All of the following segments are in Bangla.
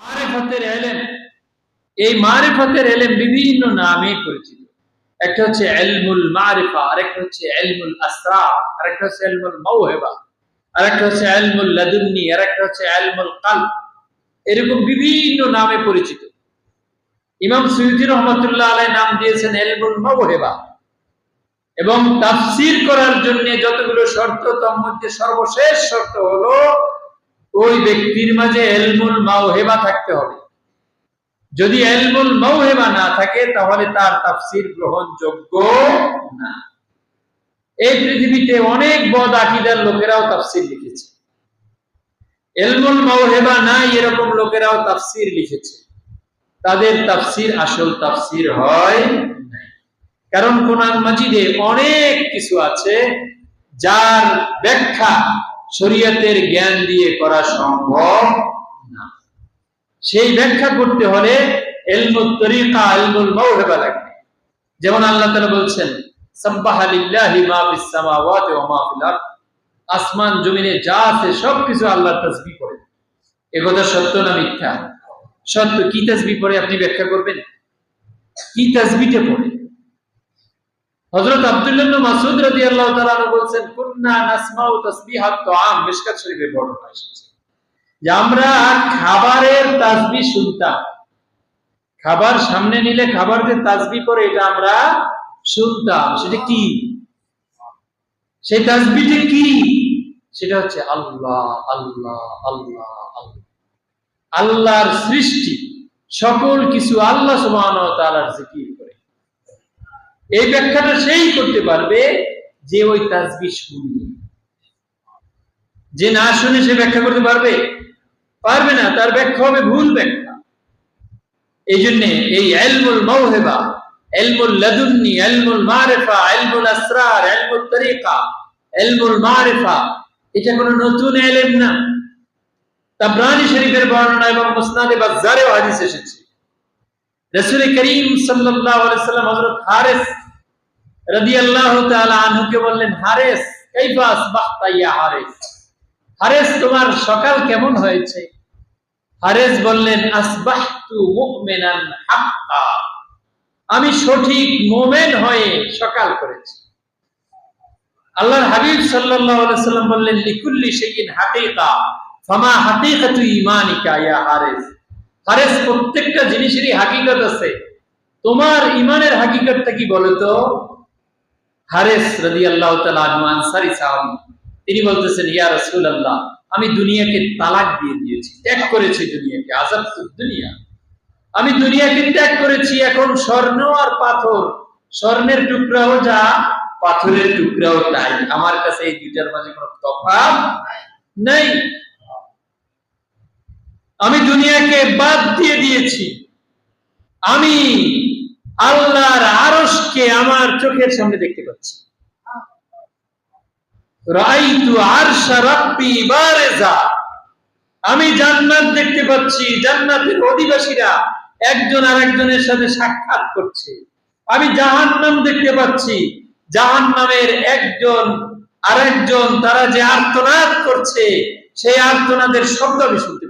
মারিফতের এলেম। এই মারিফতের এলেম বিভিন্ন নামে পরিচিত। একটা হচ্ছে এলমুল মারিফা, আরেকটা হচ্ছে এলমুল আসরা, আরেকটা হচ্ছে এলমুল মৌহেবা আরেকটা হচ্ছে এলমুল লাদুন্নি, আরেকটা হচ্ছে এলমুল কাল এরকম বিভিন্ন নামে পরিচিত। ইমাম সৈয়দি রহমতুল্লাহ আলাই নাম দিয়েছেন এলমুল মৌহেবা এবং তাফসির করার জন্য যতগুলো শর্ত, তার মধ্যে সর্বশেষ শর্ত হলো ওই ব্যক্তির মাঝে এলমুল মাওহেবা থাকতে হবে। যদি এলমুল মাওহেবা না থাকে, তাহলে তার তাফসির গ্রহণযোগ্য না। এই পৃথিবীতে অনেক বদ আকিদার লোকেরাও তাফসির লিখেছে। এলমুল মাওহেবা নাই এরকম লোকেরাও তাফসির লিখেছে। তাদের তাফসির আসল তাফসির হয় নাই। কারণ কোরআন মাজিদে অনেক কিছু আছে, যার ব্যাখ্যা শরীয়তের জ্ঞান দিয়ে করা সম্ভব না। সেই ব্যাখ্যা করতে হলে এলমুল তরিকা, এলমুল মাওহেবা লাগবে। যেমন আল্লাহ তাআলা বলছেন আসমান, জমিনে যা আছে সবকিছু আল্লাহর তাসবিহ করে। একথা সত্য না মিথ্যা? সত্য কি তাসবিহ পড়ে আপনি ব্যাখ্যা করবেন? কি তাসবিহটা পড়ে? হযরত আব্দুল্লাহ ইবনে মাসউদ রাদিয়াল্লাহু তাআলা বলেন কুননা নাসমাউ তাসবিহাত তুআম। মিশকাত শরীফে বর্ণনা এসেছে। যে আমরা খাবারের তাসবিহ শুনতাম। খাবার সামনে নিলে খাবার যে তাসবিহ করে এটা আমরা শুনতাম। সেটা কি? সেই তাসবিহটা কি? সেটা হচ্ছে আল্লাহ আল্লাহ আল্লাহ আল্লাহ। আল্লাহর সৃষ্টি। সকল কিছু আল্লাহ সুবহানাহু ওয়া তাআলার জিকির। করে এই ব্যাখ্যাটা সেই করতে পারবে যে ওই তাসবিহ শুনবে যে না শুনে সে ব্যাখ্যা করতে পারবে? পারবে না, তার ব্যাখ্যা হবে ভুল ব্যাখ্যা। এই জন্য এই এলমুল মৌহেবা এলমুল লাদুন্নি, এলমুল মারেফা, এলমুল আসরার, এলমুল তরিকা, এলমুল মারেফা, এটা কোনো নতুন এলেম না। তা তাবরানি শরীফের বর্ণনা এবং মুসনাদে বাজারেও হাদিস এসেছে। রাসূল করিম সাল্লাম হযরত হারিস রাদিয়াল্লাহু তাআলা আনহুকে বললেন, হারিস, কাইফা আসবাহতা ইয়া হারিস? হারিস, তোমার সকাল কেমন হয়েছে? হারিস বললেন, আসবাহতু মুমিনান হাক্কা। আমি সঠিক মোমেন হয়ে সকাল করেছি। আল্লাহর হাবিব সাল্লাম বললেন, লিকুল্লি শাইইন হাকিকা, ফামা হাকিকাতু ঈমানিকা ইয়া হারিস? হারেস প্রত্যেকটা জিনিসেরই হাকিকত আছে। তোমার ইমানের হাকিকতটা কি বলো তো হারেস রাজি আল্লাহ আনসারি সাহাবি, তিনি বলতেছেন, ইয়া রসুল আল্লাহ আমি দুনিয়াকে তালাক দিয়ে দিয়েছি, ত্যাগ করেছি দুনিয়াকে আজাব দুনিয়া। আমি দুনিয়াকে ত্যাগ করেছি, এখন স্বর্ণ আর পাথর, স্বর্ণের টুকরাও যা, পাথরের টুকরাও তাই। আমার কাছে এই দুইটার মাঝে কোনো তফাৎ নেই। আমি দুনিয়াকে বাদ দিয়ে দিয়েছি। আমি আল্লাহর আরশকে আমার চোখের সামনে দেখতে পাচ্ছি। আমি জান্নাত দেখতে পাচ্ছি, জান্নাতের অধিবাসীরা একজন আর একজনের সাথে সাক্ষাৎ করছে। আমি জাহান্নাম দেখতে পাচ্ছি, জাহান্নামের একজন আরেকজন তারা যে আর্তনাদ করছে, সেই আর্তনাদের শব্দ আমি শুনতে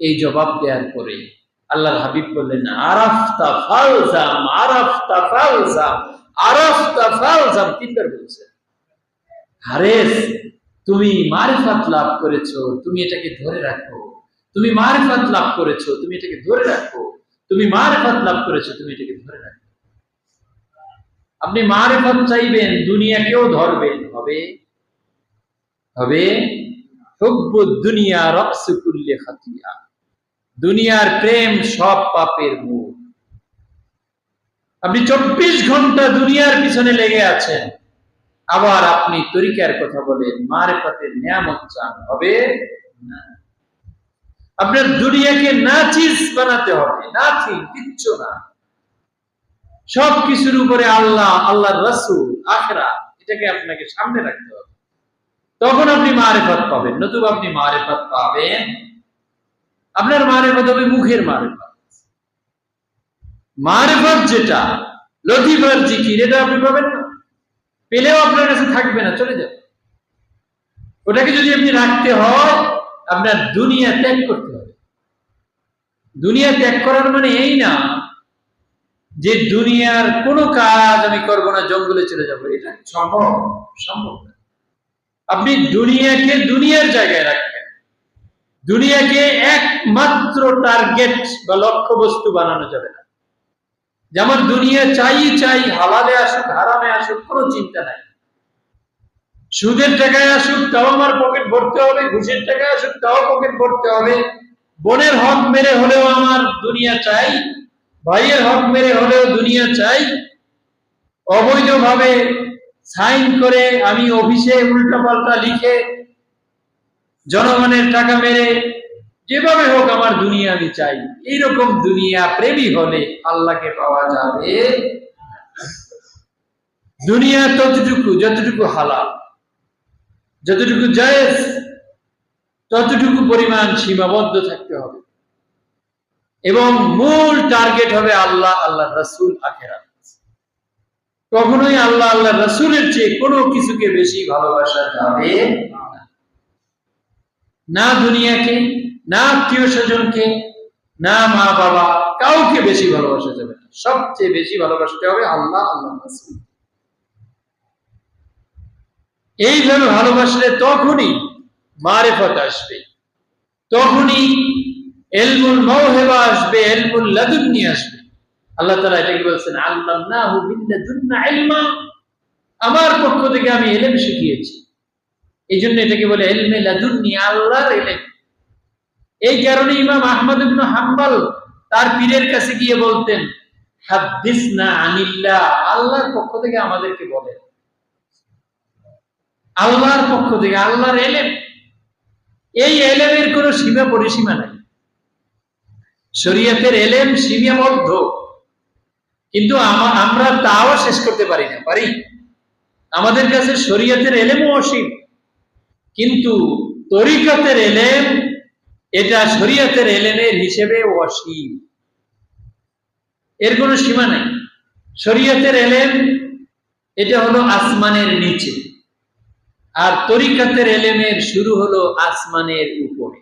এই জবাব দেওয়ার পরে আল্লাহর হাবিব বললেন, আরাফতা ফালজাম আরাফতা ফালজাম আরাফতা ফালজাম, তিনবার বলছে। হারেস তুমি মারিফাত লাভ করেছ, তুমি এটাকে ধরে রাখো। তুমি মারিফাত লাভ করেছ, তুমি এটাকে ধরে রাখো। তুমি মারিফাত লাভ করেছ, তুমি এটাকে ধরে রাখো। আপনি মারিফাত চাইবেন, দুনিয়াকেও ধরবেন। হবে? হবে? দুনিয়া রকসু কুল্লি খাতিয়া। দুনিয়ার প্রেম সব পাপের মূল। আপনি চব্বিশ ঘণ্টা দুনিয়ার পিছনে লেগে আছেন। আবার আপনি তরিকার কথা বলেন মার মারেফাতের নিয়ামত চান, হবে না। আপনার দুনিয়াকে নাচিস বানাতে হবে নাচি কিচ্ছু না। সব কিছুর উপরে আল্লাহ আল্লাহ রসুল, আখরা, এটাকে আপনাকে সামনে রাখতে হবে। তখন আপনি মারেফত পাবেন, নতুবা আপনি মারেফত পাবেন আপনার মারেফত হবে মুখের মারেফত মারেফত যেটা, লতিফার জিকির, এটা আপনি পাবেন না। পেলেও আপনার কাছে থাকবে না, চলে যাবে। ওটাকে যদি আপনি রাখতে হয়, আপনার দুনিয়া ত্যাগ করতে হবে। দুনিয়া ত্যাগ করার মানে এই না যে দুনিয়ার কোনো কাজ আমি করব না, জঙ্গলে চলে যাব। এটা সম্ভব সম্ভব আপনি দুনিয়াকে দুনিয়ার জায়গায় রাখবেন। দুনিয়াকে একমাত্র টার্গেট বা লক্ষ্য বস্তু বানানো যাবে না। যেমন দুনিয়া চাই চাই, হালালে আসুক, হারামে আসুক, কোনো চিন্তা নাই। সুদের টাকায় আসুক, তাও আমার পকেট ভরতে হবে, ঘুষের টাকায় আসুক, তাও পকেট ভরতে হবে। বোনের হক মেরে হলেও আমার দুনিয়া চাই, ভাইয়ের হক মেরে হলেও দুনিয়া চাই। অবৈধভাবে সাইন করে আমি অফিসে উল্টাপাল্টা লিখে জনগণের টাকা মেরে যেভাবে হোক আমার দুনিয়া আমি চাই। এইরকম দুনিয়া প্রেমী হলে আল্লাহকে পাওয়া যাবে। দুনিয়া ততটুকু, যতটুকু হালাল, যতটুকু জায়েজ, ততটুকু পরিমাণ সীমাবদ্ধ থাকতে হবে। এবং মূল টার্গেট হবে আল্লাহ আল্লাহ রসুল আখেরা কখনোই আল্লাহ আল্লাহ রসুলের চেয়ে কোনো কিছুকে বেশি ভালোবাসা যাবে না। না দুনিয়াকে, না আত্মীয় স্বজনকে, না মা বাবা, কাউকে বেশি ভালোবাসা যাবে না। সবচেয়ে বেশি ভালোবাসতে হবে আল্লাহ আল্লাহ এইভাবে ভালোবাসলে তখনই মারেফত আসবে। তখনই এলমুল মৌহেবা আসবে, এলমুল লাদুন্নি আসবে। আল্লাহ তালা এটাকে বলছেন আল্লাহ ইলমা। আমার পক্ষ থেকে আমি এলেম শিখিয়েছি। এই জন্য এটাকে বলে এলমে লাদুন্নি আল্লাহর এলেম এই কারণে ইমাম আহমদ হাম্বল তার পীরের কাছে গিয়ে বলতেন হাদিস না আনিল্লাহ, আল্লাহর পক্ষ থেকে আমাদেরকে বলেন। আল্লাহর পক্ষ থেকে, আল্লাহর এলেম। এই এলেমের কোন সীমা পরিসীমা নাই। শরীয়তের এলেম সীমাবদ্ধ। কিন্তু আমরা তাও শেষ করতে পারি না, পারি? আমাদের কাছে শরীয়তের এলেমও অসীম। কিন্তু তরিকতের এলেম, এটা শরীয়তের এলেমের হিসেবে অসীম। এর কোনো সীমা নাই। শরীয়তের এলেম, এটা হলো আসমানের নিচে। আর তরিকাতের এলেমের শুরু হলো আসমানের উপরে।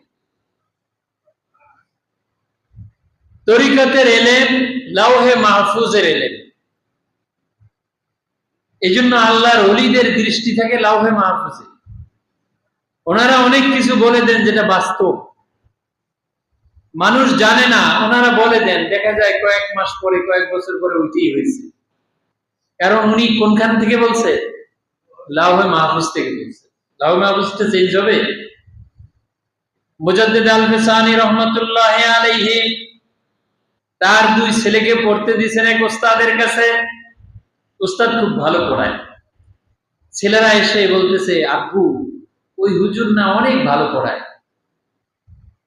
তরিকাতের এলেম, লাউহে মাহফুজের এলেম। এই জন্য আল্লাহর অলিদের দৃষ্টি থাকে লাউহে মাহফুজে। ওনারা অনেক কিছু বলে দেন যেটা বাস্তব। মানুষ জানে না, ওনারা বলে দেন, দেখা যায় কয়েক মাস পরে, কয়েক বছর পরে ওইটাই হয়েছে। কারণ উনি কোনখান থেকে বলছে? লাউহে মাহফুজ থেকে বলছে। লাউহে মাহফুজটা চেঞ্জ হবে? মুজাদ্দিদ আল ফিসানি রহমতুল্লাহ আলাইহি তার দুই ছেলেকে পড়তে দিয়েছেন এক ওস্তাদের কাছে। উস্তাদ খুব ভালো পড়ায়। ছেলেরা এসে বলতেছে, আব্বু ওই হুজুর না অনেক ভালো পড়ায়।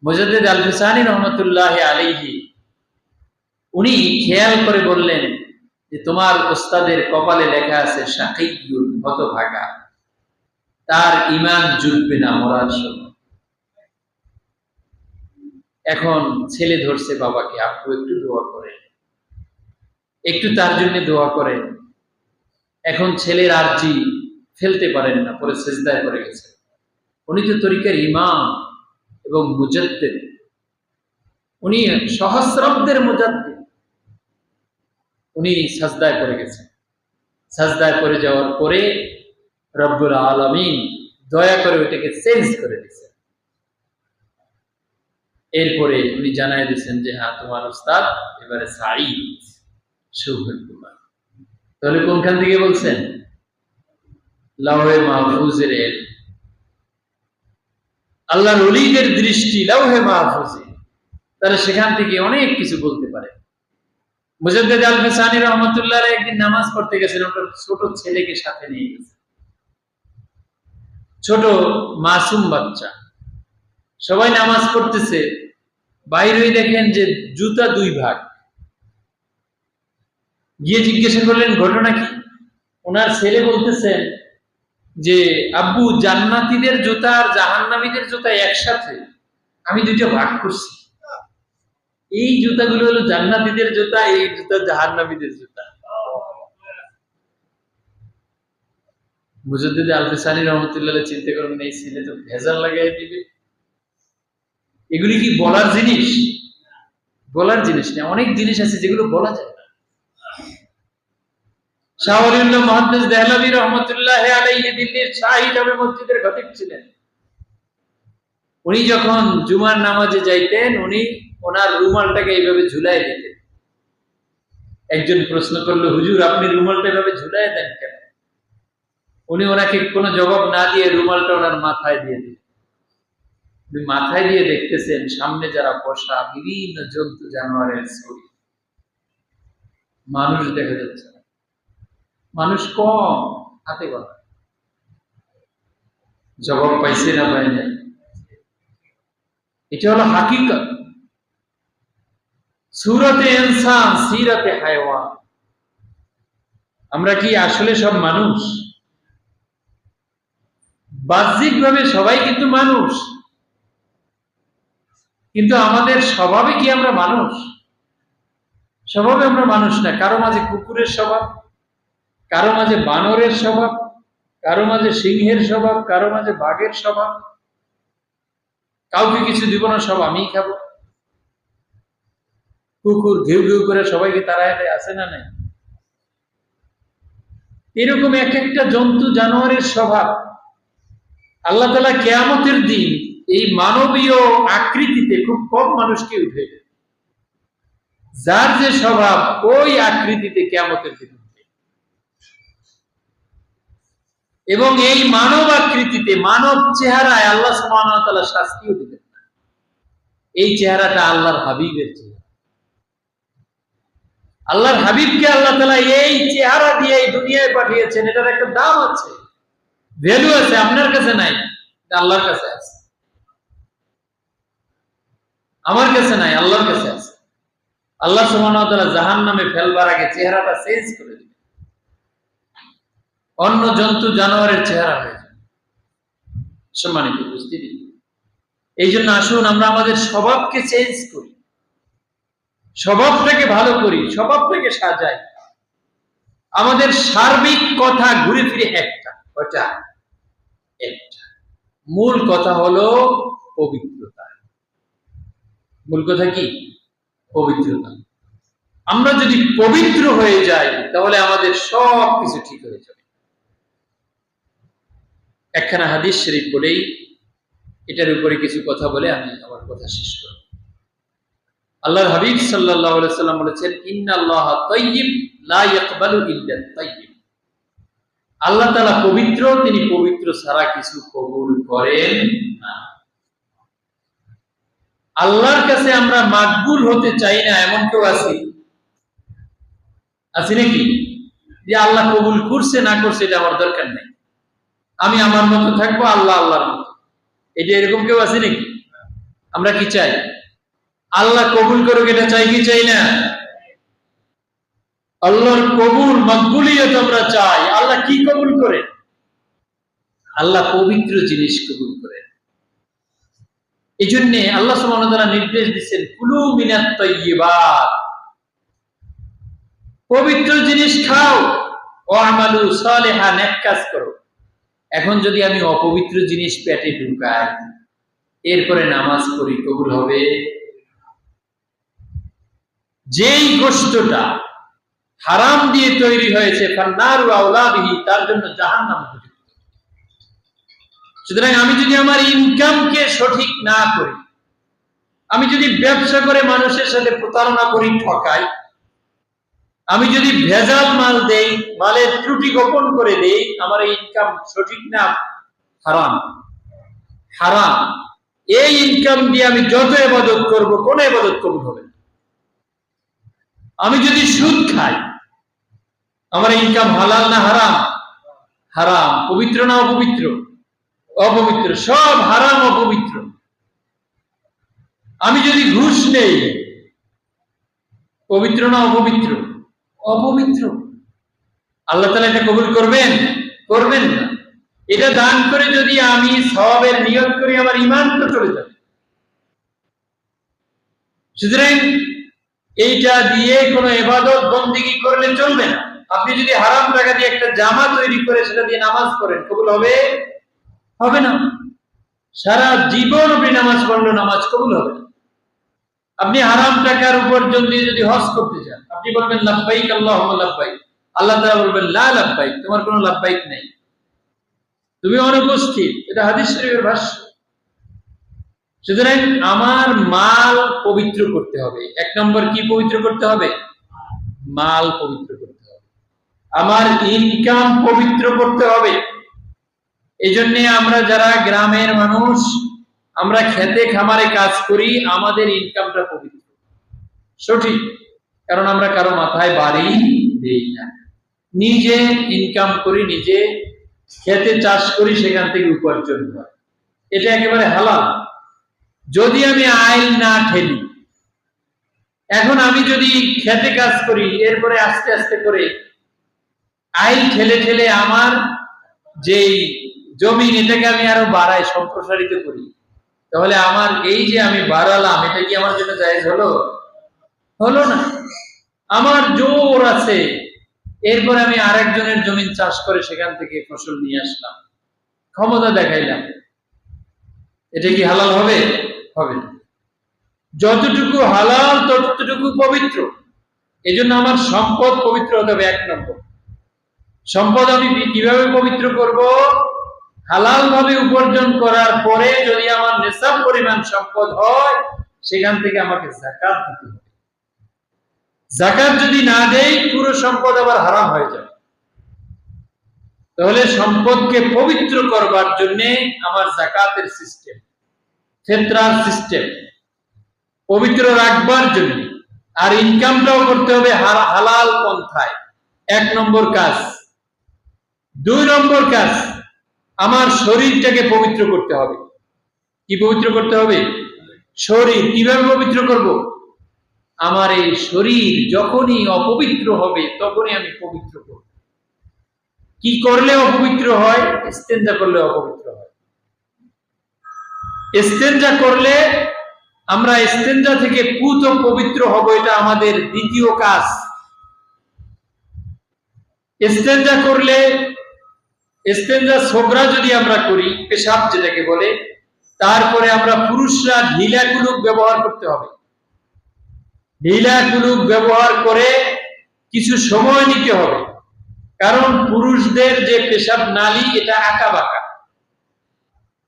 মুজাদ্দিদ আল ফিসানি রহমতুল্লাহ আলাইহি, উনি খেয়াল করে বললেন যে তোমার ওস্তাদের কপালে লেখা আছে শাকিউল হতভাগা। তার ইমান জুটবে না, মরার সময় এখন ছেলে ধরছে বাবাকে, আপু, একটু দোয়া করেন। একটু তার জন্য দোয়া করেন। এখন ছেলের আরজি ফেলতে পারেন না, পরে সেজদায় করে গেছে উনি তো তরিকার ইমাম এবং মুজাদ্দেদ। উনি সহস্রাব্দের মুজাদ্দেদ। উনি সাজদায় করে গেছেন। সাজদায় করে যাওয়ার পরে রব্বুল আলমিন দয়া করে ওইটাকে চেঞ্জ করে দিয়েছেন। এরপরে উনি জানাই দিয়েছেন যে হ্যাঁ তোমার উস্তাদ এবারে সাঈদ সৌভাগ্যবান তাহলে কোনখান থেকে বলছেন? লাউহে মাহফুজের এল আল্লাহর অলিদের দৃষ্টি, লাউহে মাহফুজে। তারা সেখান থেকে অনেক কিছু বলতে পারে। মুজাদ্দিদ আল ফিসানি রহমতুল্লাহ একদিন নামাজ পড়তে গেছেন ওটা ছোট ছেলেকে সাথে নিয়ে গেছে। ছোট মাসুম বাচ্চা। সবাই নামাজ পড়তেছে। বাইরে দেখেন যে জুতা দুই ভাগ। গিয়ে জিজ্ঞাসা করলেন, ঘটনা কি? ওনার ছেলে বলতেছেন যে আব্বু জান্নাতীদের জুতা আর জাহান্নামীদের জুতা একসাথে আমি দুইটা ভাগ করছি। এই জুতাগুলো হলো জান্নাতীদের জুতা, এই জুতা জাহান্নামীদের জুতা। মুজদ্দিদ আলফিসানি রহমতুল্লাহ চিন্তা করবেন এই ছেলে তো ভেজাল লাগাই দিবে। এগুলি কি বলার জিনিস? বলার জিনিস না, অনেক জিনিস আছে যেগুলো বলা যায় না। শাহরুল্লাহ রহমতুল্লাহ দিল্লির জামে মসজিদের খতিব ছিলেন। উনি যখন জুমার নামাজে যাইতেন, উনি ওনার রুমালটাকে এইভাবে ঝুলাই দিতেন। একজন প্রশ্ন করল, হুজুর, আপনি রুমালটা এভাবে ঝুলাই দেন কেন? উনি ওনাকে কোনো জবাব না দিয়ে রুমালটা ওনার মাথায় দিয়ে দিলেন। উনি মাথায় দিয়ে দেখতেছেন, সামনে যারা বসা, বিভিন্ন জন্তু জানোয়ারের ছবি। মানুষ দেখা যাচ্ছে। মানুষ কম, হাতে গলা জবাব পাইছে না পাই না এটা হলো হাকিকত। সুরতে ইনসান, সিরতে হায়ওয়ান আমরা কি আসলে সব মানুষ? বাহ্যিক ভাবে সবাই কিন্তু মানুষ। কিন্তু আমাদের স্বভাবে কি আমরা মানুষ? স্বভাবে আমরা মানুষ না, কারও মাঝে কুকুরের স্বভাব কারও মাঝে বানরের স্বভাব, কারও মাঝে সিংহের স্বভাব, কারও মাঝে বাঘের স্বভাব। কাউকে কিছু দিব না, সব আমিই খাব। কুকুর ঘেউ ঘেউ করে সবাইকে তাড়ায় দেয়, আছে না নাই? এরকম এক একটা জন্তু জানোয়ারের স্বভাব। আল্লাহ তালা কেয়ামতের দিন এই মানবীয় আকৃতিতে খুব কম মানুষকে উঠে যার যে স্বভাব, ওই আকৃতিতে কেয়ামতের দিন এবং এই মানব আকৃতিতে মানব চেহারায় আল্লাহ সুবহানাহু শাস্তিও দিবেন না। এই চেহারাটা আল্লাহর হাবিবের চেহারা। আল্লাহর হাবিবকে আল্লাহ তালা এই চেহারা দিয়ে এই দুনিয়ায় পাঠিয়েছেন, এটার একটা দাম আছে। ভ্যালু আছে, আপনার কাছে নাই আল্লাহর কাছে আছে। আমার কাছে নাই, আল্লাহর কাছে আছে। আল্লাহ সুবহানাহু ওয়া নামে ফেলবার আগে চেহারাটা চেঞ্জ করে অন্য জন্তু জানোয়ারের চেহারা হয়ে যাবে সম্মানিত উপস্থিতি। এই জন্য আসুন আমরা আমাদের স্বভাবকে চেঞ্জ করি। স্বভাবটাকে ভালো করি, স্বভাবটাকে সাজাই। আমাদের সার্বিক কথা ঘুরে ফিরে একটা ওটা একটা। মূল কথা হলো পবিত্রতা। মূল কথা কি? পবিত্রতা। আমরা যদি পবিত্র হয়ে যাই, তাহলে আমাদের সব কিছু ঠিক হয়ে যাবে। একখানা হাদিস শরীফ বলেই এটার উপরে কিছু কথা বলে আমি আমার কথা শেষ করব। আল্লাহর হাবিব আলাইহি সাল্লাম বলেছেন, ইন্নাল্লাহ তাইয়্যিব, লা ইয়াকবালু ইল্লা তাইয়্যিব। আল্লাহ তাআলা পবিত্র, তিনি পবিত্র ছাড়া কিছু কবুল করেন না। আল্লাহর কাছে আমরা মাকবুল হতে চাই না, এমন কেউ আছে? আছে নাকি? যে আল্লাহ কবুল করছে, না করছে, এটা আমার দরকার নেই। আমি আমার মতো থাকব, আল্লাহ আল্লাহর মতো। এটা এরকম কেউ আছে নাকি? আমরা কি চাই? আল্লাহ কবুল করুক, এটা চাই কি চাই না? আল্লাহর কবুল, মকবুলিয়ত আমরা চাই। আল্লাহ কি কবুল করে? আল্লাহ পবিত্র জিনিস কবুল করে। এই জন্য আল্লাহ সুবহানাহু নির্দেশ দিচ্ছেন কুলু মিনাত পবিত্র জিনিস খাও। ও আমালু সালেহা নেক কাজ করো। এখন যদি আমি অপবিত্র জিনিস পেটে ঢুকাই, এরপরে নামাজ পড়ি, কবুল হবে? যেই গোষ্ঠটা হারাম দিয়ে তৈরি হয়েছে তার জন্য জাহান্নাম নাম সুতরাং আমি যদি আমার ইনকামকে সঠিক না করি, আমি যদি ব্যবসা করে মানুষের সাথে প্রতারণা করি, ঠকাই আমি যদি ভেজাল মাল দেই, মালের ত্রুটি গোপন করে দেই, আমার ইনকাম সঠিক না? হারাম। হারাম। এই ইনকাম দিয়ে আমি যত এবাদত করব, কোন এবাদত কবুল হবে আমি যদি সুদ খাই, আমার ইনকাম হালাল না হারাম? হারাম। পবিত্র না অপবিত্র? অপবিত্র। সব হারাম, অপবিত্র। আমি যদি ঘুষ নেই, পবিত্র না অপবিত্র? অপবিত্র। আল্লাহ তালা এটা কবুল করবেন? করবেন না। এটা দান করে যদি আমি সবের নিয়োগ করি, আমার ইমান তো চলে যাবে। সুতরাং এইটা দিয়ে কোনো এবাদত বন্দিগি করলে চলবে না। আপনি যদি হারাম টাকা দিয়ে একটা জামা তৈরি করে সেটা দিয়ে নামাজ করেন কবুল হবে? হবে না। সারা জীবন আপনি নামাজ পড়লেও নামাজ কবুল হবে না। আপনি হারাম টাকার উপার্জন দিয়ে যদি হজ করতে চান আপনি বলবেন লাভবাইক আল্লাহ লাভবাইক আল্লাহ তাআলা বলবেন, লা লাভবাইক তোমার কোনো লাভবাইক নেই। তুমি অনুপস্থিত, এটা হাদিস শরীফের ভাষ্য। সুতরাং আমার মাল পবিত্র করতে হবে। এক নম্বর, কি পবিত্র করতে হবে? মাল পবিত্র করতে হবে। আমার ইনকাম পবিত্র করতে হবে। এই আমরা যারা গ্রামের মানুষ আমরা খেতে, খামারে কাজ করি, আমাদের ইনকামটা পবিত্র সঠিক। কারণ আমরা কারও মাথায় বাড়ি দেই না। নিজে ইনকাম করি, নিজে খেতে, চাষ করি, সেখান থেকে উপার্জন হয়। এটা একেবারে হালাল। যদি আমি আইন না ঠেলি এখন আমি যদি খেতে কাজ করি, এরপরে আস্তে আস্তে করে আইল ঠেলে ঠেলে আমার যেই জমি, এটাকে আমি আরও বাড়াই সম্প্রসারিত করি তাহলে আমার এই যে আমি বাড়ালাম, এটা কি আমার জন্য জায়েজ হলো? হলো না। আমার জোর আছে। এরপরে আমি আরেকজনের জমিন চাষ করে সেখান থেকে ফসল নিয়ে আসলাম। ক্ষমতা দেখাইলাম। এটা কি হালাল হবে? হবে যতটুকু হালাল, ততটুকু পবিত্র। এই জন্য আমার সম্পদ পবিত্র হতে হবে এক নম্বর। সম্পদ আমি কীভাবে পবিত্র করব? হালাল ভাবে উপার্জন করার পরে যদি আমার নেশাব পরিমাণ সম্পদ হয়, সেখান থেকে আমাকে জাকাত দিতে হবে। জাকাত যদি না দেই, পুরো সম্পদ আবার হারাম হয়ে যাবে। তাহলে সম্পদকে পবিত্র করবার জন্য আমার জাকাতের সিস্টেম, ফেতরার সিস্টেম, পবিত্র রাখবার জন্য। আর ইনকামটাও করতে হবে হালাল পন্থায়। এক নম্বর কাজ। দুই নম্বর কাজ। আমার শরীরটাকে পবিত্র করতে হবে। কি পবিত্র করতে হবে? শরীর। কীভাবে পবিত্র করব? আমার এই শরীর যখনই অপবিত্র হবে, তখনই আমি পবিত্র করব। কি করলে অপবিত্র হয়? ইস্তেঞ্জা করলে অপবিত্র হয়। ইস্তেঞ্জা করলে আমরা ইস্তেঞ্জা থেকে পুত পবিত্র হব, এটা আমাদের দ্বিতীয় কাজ। ইস্তেঞ্জা করলে ইস্তেঞ্জা সোবরা যদি আমরা করি, পেশাব যেটাকে বলে, তারপরে আমরা পুরুষরা ঢিলা কুলুক ব্যবহার করতে হবে। ঢিলা কুলুক ব্যবহার করে কিছু সময় নিতে হবে। কারণ পুরুষদের যে পেশাব নালী, এটা আঁকা বাঁকা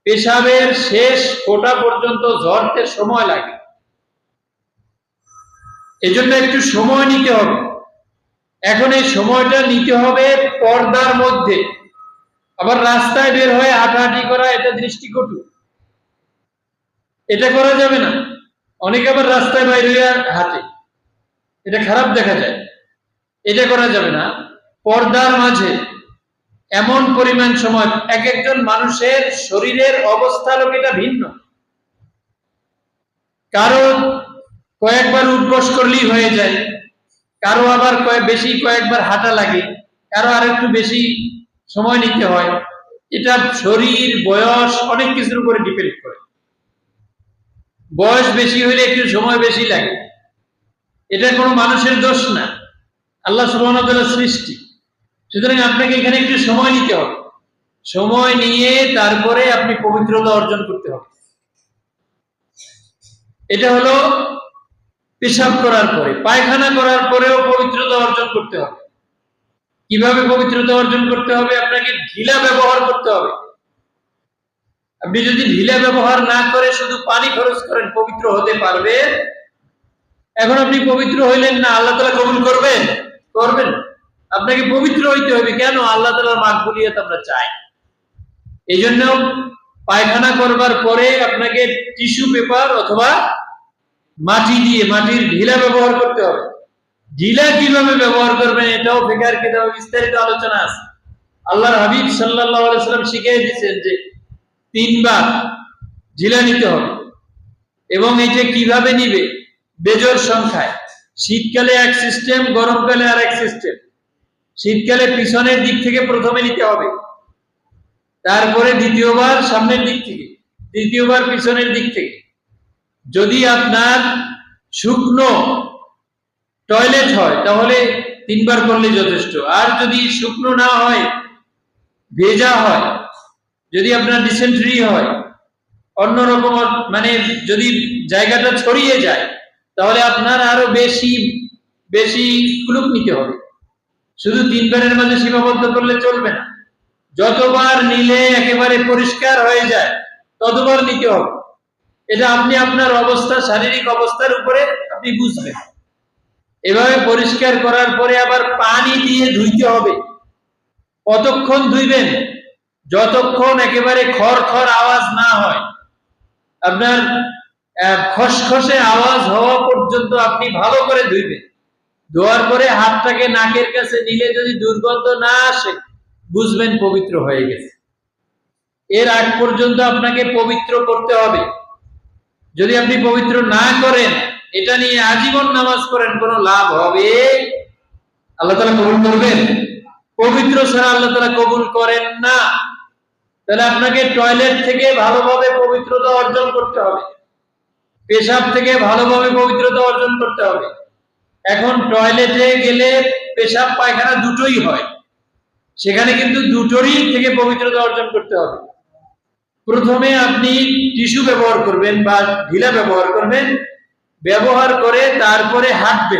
পেশাবের শেষ ফোটা পর্যন্ত ঝরতে সময় লাগে। এজন্য একটু সময় নিতে হবে। এখন এই সময়টা নিতে হবে পর্দার মধ্যে। আবার রাস্তায় বের হয়ে হাঁটাহাঁটি করা এটা দৃষ্টিকটু। এটা করা যাবে না। অনেকে আবার রাস্তায় বাইরে হাঁটে। এটা খারাপ দেখা যায়। এটা করা যাবে না। পর্দার মাঝে এমন পরিমাণ সময় এক একজন মানুষের শরীরের অবস্থা লোক এটা ভিন্ন। কারও কয়েকবার উঠবস করলেই হয়ে যায়। কারও আবার বেশি কয়েকবার হাঁটা লাগে। কারও আর একটু বেশি সময় নিতে হয়। এটা শরীর, বয়স অনেক কিছুর উপরে ডিপেন্ড করে। বয়স বেশি হলে একটু সময় বেশি লাগে। এটা কোনো মানুষের দোষ না। আল্লাহ সুবাহ সৃষ্টি। সুতরাং আপনাকে এখানে একটু সময় নিতে হবে। সময় নিয়ে তারপরে আপনি পবিত্রতা অর্জন করতে হবে। এটা হলো পেশাব করার পরে, পায়খানা করার পরেও পবিত্রতা অর্জন করতে হবে। কীভাবে পবিত্রতা অর্জন করতে হবে? আপনাকে ঢিলা ব্যবহার করতে হবে। আপনি যদি ঢিলা ব্যবহার না করে শুধু পানি খরচ করেন, পবিত্র হতে পারবে এখন আপনি পবিত্র হইলেন না, আল্লাহ তালা কবুল করবেন? করবেন। আপনাকে পবিত্র হইতে হবে। কেন? আল্লাহ তালার মাকবুলিয়ত আমরা চাই। এই জন্য পায়খানা করবার পরে আপনাকে টিস্যু পেপার অথবা মাটি দিয়ে, মাটির ঢিলা ব্যবহার করতে হবে। ঢিলা কীভাবে ব্যবহার করবেন এটাও ফেকার কিতাবে বিস্তারিত আলোচনা আছে। আল্লাহর হাবিব সাল্লাল্লাহু আলাইহি সাল্লাম শিখিয়ে দিয়েছেন যে তিনবার ঢিলা নিতে হবে এবং এটা কীভাবে নিবে বেজোর সংখ্যায়। শীতকালে এক সিস্টেম গরমকালে আর এক সিস্টেম শীতকালে পিছনের দিক থেকে প্রথমে নিতে হবে। তারপরে দ্বিতীয়বার সামনের দিক থেকে, দ্বিতীয়বার পিছনের দিক থেকে। যদি আপনার শুকনো টয়লেট হয়, তাহলে তিনবার করলে যথেষ্ট। আর যদি শুকনো না হয়, ভেজা হয়, যদি আপনার ডিসেন্ট্রি হয় অন্যরকম মানে যদি জায়গাটা ছড়িয়ে যায়, তাহলে আপনার আরও বেশি বেশি কুলুক নিতে হবে। শুধু তিনবারের মাঝে সীমাবদ্ধ করলে চলবে না। যতবার নিলে একেবারে পরিষ্কার হয়ে যায়, ততবার নিতে হবে। এটা আপনি আপনার অবস্থা, শারীরিক অবস্থার উপরে আপনি বুঝবেন। এভাবে পরিষ্কার করার পরে আবার পানি দিয়ে ধুইতে হবে। কতক্ষণ ধুইবেন? যতক্ষণ একেবারে খর খর আওয়াজ না হয়। আপনার খসখসে আওয়াজ হওয়া পর্যন্ত আপনি ভালো করে ধুইবেন। ধোয়ার পরে হাতটাকে নাকের কাছে নিলে যদি দুর্গন্ধ না আসে, বুঝবেন পবিত্র হয়ে গেছে। এর আগ পর্যন্ত আপনাকে পবিত্র করতে হবে। যদি আপনি পবিত্র না করেন এটা নিয়ে আজীবন নামাজ পড়েন, কোনো লাভ হবে? আল্লাহ তালা কবুল করবেন? পবিত্র ছাড়া আল্লাহ তালা কবুল করেন না। তাহলে আপনাকে টয়লেট থেকে ভালোভাবে পবিত্রতা অর্জন করতে হবে। পেশাব থেকে ভালোভাবে পবিত্রতা অর্জন করতে হবে। এখন টয়লেটে গেলে পেশাব পায়খানা দুটোই হয়। সেখানে কিন্তু দুটোরই থেকে পবিত্রতা অর্জন করতে হবে। প্রথমে আপনি টিস্যু ব্যবহার করবেন বা ঢিলা ব্যবহার করবেন। ব্যবহার করে তারপরে হাঁটবে।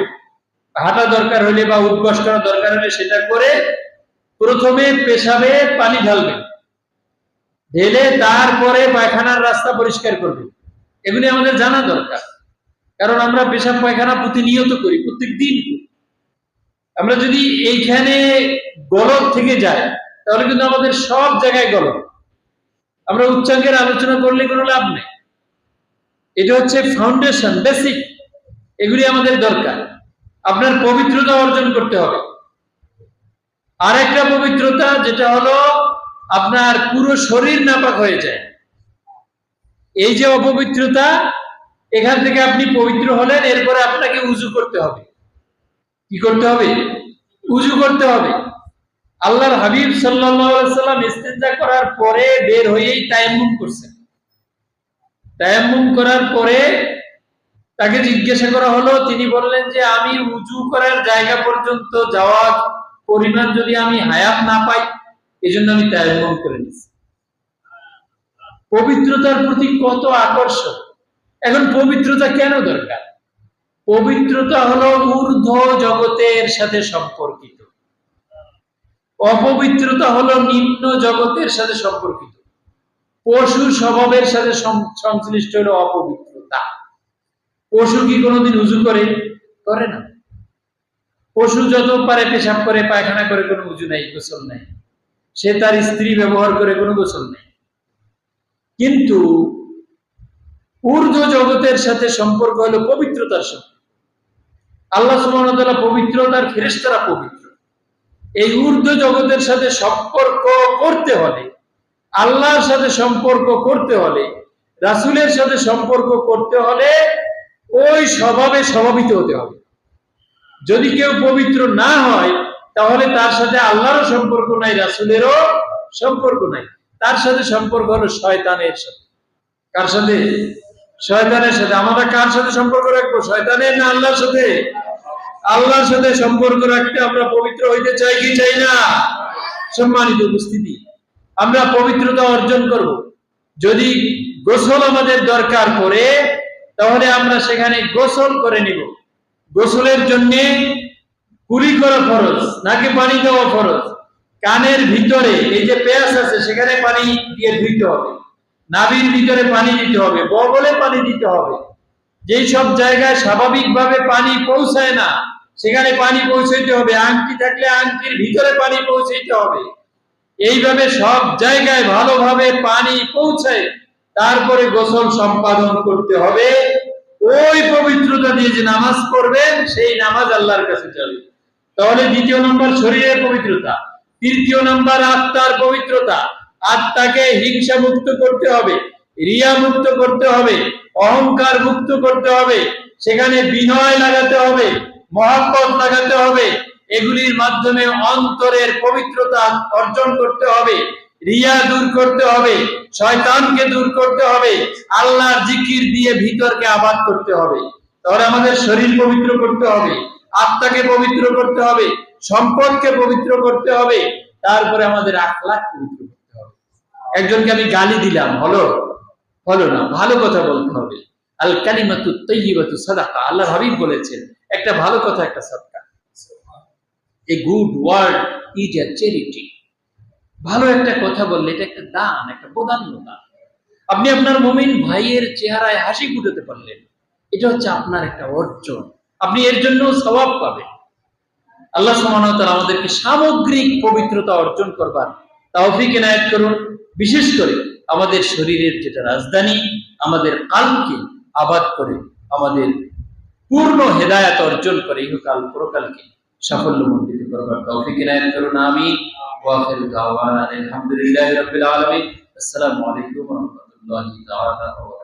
হাঁটা দরকার হলে বা উদ্বাস করা দরকার হলে সেটা করে প্রথমে পেশাবে পানি ঢালবে। ঢেলে তারপরে পায়খানার রাস্তা পরিষ্কার করবে। এগুলি আমাদের জানা দরকার। কারণ আমরা পেশাব পায়খানা প্রতিনিয়ত করি প্রত্যেক দিন আমরা যদি এইখানে গলদ থেকে যাই, তাহলে কিন্তু আমাদের সব জায়গায় গলদ। আমরা উচ্চাঙ্গের আলোচনা করলে কোনো লাভ নেই। এটা হচ্ছে ফাউন্ডেশন বেসিক এগুলি আমাদের দরকার। আপনার পবিত্রতা অর্জন করতে হবে। আর একটা পবিত্রতা, যেটা হলো আপনার পুরো শরীর নাপাক হয়ে যায়। এই যে অপবিত্রতা, এখান থেকে আপনি পবিত্র হলেন, এরপরে আপনাকে উজু করতে হবে। কি করতে হবে? উজু করতে হবে। আল্লাহর হাবিব সাল্লাম ইস্তেঞ্জা করার পরে বের হয়েই তায়াম্মুম করছেন। তায়াম্মুম করার পরে তাকে জিজ্ঞাসা করা হলো, তিনি বললেন যে, আমি উজু করার জায়গা পর্যন্ত যাওয়ার পরিমাণ যদি আমি হায়াত না পাই, এজন্য আমি তায়াম্মুম করে নিচ্ছি পবিত্রতার প্রতি কত আকর্ষণ। এখন পবিত্রতা কেন দরকার? পবিত্রতা হলো ঊর্ধ্ব জগতের সাথে সম্পর্কিত। অপবিত্রতা হলো নিম্ন জগতের সাথে সম্পর্কিত। পশু স্বভাবের সাথে সংশ্লিষ্ট হলো অপবিত্রতা। পশু কি কোনোদিন উজু করে? করে না। পশু যত পারে পেশাব করে, পায়খানা করে, কোনো উজু নাই, গোসল নাই। সে তার স্ত্রী ব্যবহার করে, কোনো গোসল নেই। কিন্তু ঊর্ধ্ব জগতের সাথে সম্পর্ক হলো পবিত্রতার সাথে। আল্লাহ সুবহানাহু পবিত্রতার ফেরেশতারা পবিত্র। এই ঊর্ধ্ব জগতের সাথে সম্পর্ক করতে হলে আল্লাহর সাথে সম্পর্ক করতে হলে, রাসূলের সাথে সম্পর্ক করতে হলে ওই স্বভাবে স্বভাবিত হতে হবে। যদি কেউ পবিত্র না হয়, তাহলে তার সাথে আল্লাহরও সম্পর্ক নাই, রাসূলেরও সম্পর্ক নাই। তার সাথে সম্পর্ক হলো শয়তানের সাথে। কার সাথে? শয়তানের সাথে। আমরা কার সাথে সম্পর্ক রাখব? শয়তানের না আল্লাহর সাথে? আল্লাহর সাথে সম্পর্ক রাখতে আমরা পবিত্র হইতে চাই কি চাই না? সম্মানিত উপস্থিতি। আমরা পবিত্রতা অর্জন করব। যদি গোসল আমাদের দরকার পড়ে, তাহলে আমরা সেখানে গোসল করে নিব। গোসলের জন্য কুলি করা ফরজ, নাকি পানি দেওয়া ফরজ। কানের ভিতরে এই যে পেঁয়াজ আছে, সেখানে পানি দিয়ে ধুইতে হবে। নাভির ভিতরে পানি দিতে হবে, বগলে পানি দিতে হবে। যেই সব জায়গায় স্বাভাবিকভাবে পানি পৌঁছায় না, সেখানে পানি পৌঁছাইতে হবে। আংটি থাকলে আংটির ভিতরে পানি পৌঁছাইতে হবে। এইভাবে সব জায়গায় ভালোভাবে পানি পৌঁছায় তারপরে গোসল সম্পাদন করতে হবে। ওই পবিত্রতা দিয়ে যে নামাজ পড়বেন, সেই নামাজ আল্লাহর কাছে যাবে তাহলে দ্বিতীয় নম্বর শরীরের পবিত্রতা, তৃতীয় নম্বর আত্মার পবিত্রতা। আত্মাকে হিংসা মুক্ত করতে হবে রিয়া মুক্ত করতে হবে অহংকার মুক্ত করতে হবে, সেখানে বিনয় লাগাতে হবে, মহাব্বত লাগাতে হবে এগুলির মাধ্যমে অন্তরের পবিত্রতা অর্জন করতে হবে, রিয়া দূর করতে হবে, শয়তানকে দূর করতে হবে, আল্লাহর জিকির দিয়ে ভিতরকে আবাদ করতে হবে। তাহলে আমাদের শরীর পবিত্র করতে হবে, আত্মাকে পবিত্র করতে হবে, সম্পদকে পবিত্র করতে হবে, তারপরে আমাদের আখলাখ পবিত্র করতে হবে। একজনকে আমি গালি দিলাম, হলো? হলো না, ভালো কথা বলতে হবে। আল কালিমাতু তৈবাতু সাদাকা আল্লাহ হাবিব বলেছেন, একটা ভালো কথা, একটা সাদকা। A good word is a charity ভালো একটা কথা বললে এটা একটা দান, একটা প্রদান্য দান আপনি আপনার মমিন ভাইয়ের চেহারায় হাসি ফুটাতে পারলেন। এটা হচ্ছে আপনার একটা অর্জন। আপনি এর জন্য স্বভাব পাবেন। আল্লাহ সমান আমাদেরকে সামগ্রিক পবিত্রতা অর্জন করবার তৌফিক এনায়ত করুন। বিশেষ করে আমাদের শরীরের যেটা রাজধানী, আমাদের কালকে আবাদ করে, আমাদের পূর্ণ হেদায়াত অর্জন করে ইহকাল পরকালকে সাফল্যমণ্ডিত করবার তৌফিক এনায়ত করুন আমি ওয়াফির দাওয়ানা আলহামদুলিল্লাহি রাব্বিল আলামিন আসসালামু আলাইকুম ওয়া রাহমাতুল্লাহি তাআলা ওয়া বারাকাতুহু